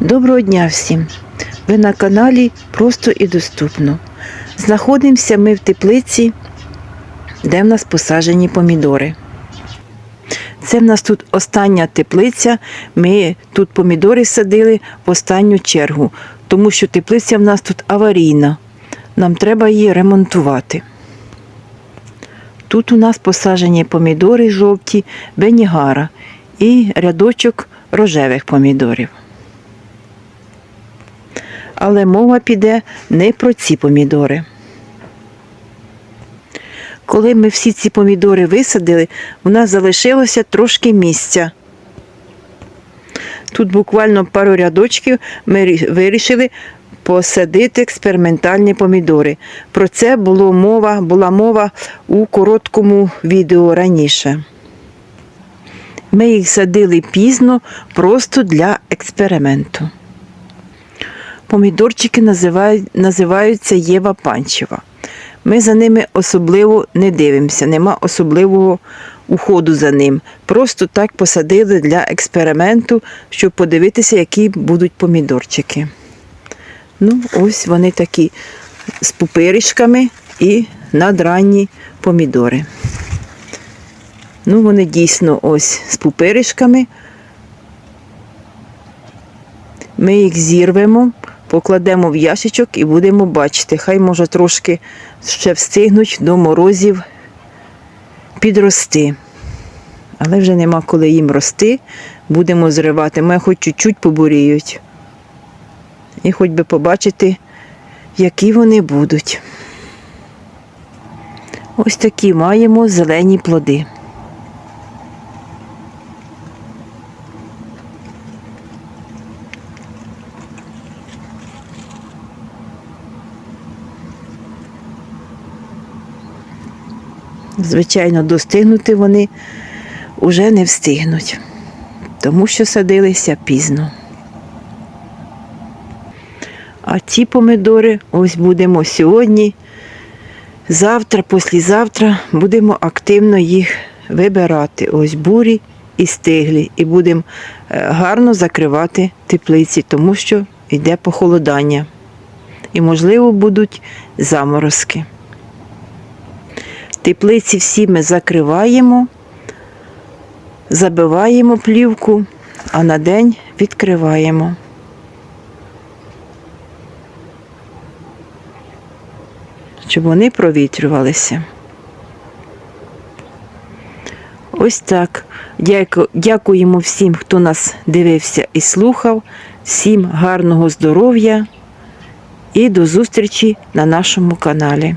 Доброго дня всім! Ви на каналі Просто і доступно. Знаходимося ми в теплиці, де в нас посаджені помідори. Це в нас тут остання теплиця. Ми тут помідори садили в останню чергу, тому що теплиця в нас тут аварійна. Нам треба її ремонтувати. Тут у нас посаджені помідори жовті, бенігара і рядочок рожевих помідорів. Але мова піде не про ці помідори. Коли ми всі ці помідори висадили, у нас залишилося трошки місця. Тут буквально пару рядочків ми вирішили посадити експериментальні помідори. Про це було мова, була мова у короткому відео раніше. Ми їх садили пізно, просто для експерименту. Помідорчики називають, називаються Єва Панчева. Ми за ними особливо не дивимося, нема особливого уходу за ним. Просто так посадили для експерименту, щоб подивитися, які будуть помідорчики. Ну, ось вони такі з пупиришками і надранні помідори. Ну, вони дійсно ось з пупиришками. Ми їх зірвемо, покладемо в ящичок і будемо бачити. Хай може трошки ще встигнуть до морозів підрости. Але вже нема коли їм рости. Будемо зривати. Ми хоч чуть-чуть побуріють. І хоч би побачити, які вони будуть. Ось такі маємо зелені плоди. Звичайно, достигнути вони вже не встигнуть, тому що садилися пізно. А ці помидори ось будемо сьогодні, завтра, післязавтра будемо активно їх вибирати. Ось бурі і стиглі. І будемо е, гарно закривати теплиці, тому що йде похолодання. І, можливо, будуть заморозки. Теплиці всі ми закриваємо, забиваємо плівку, а на день відкриваємо. Щоб вони провітрювалися. Ось так. Дякуємо всім, хто нас дивився і слухав. Всім гарного здоров'я і до зустрічі на нашому каналі.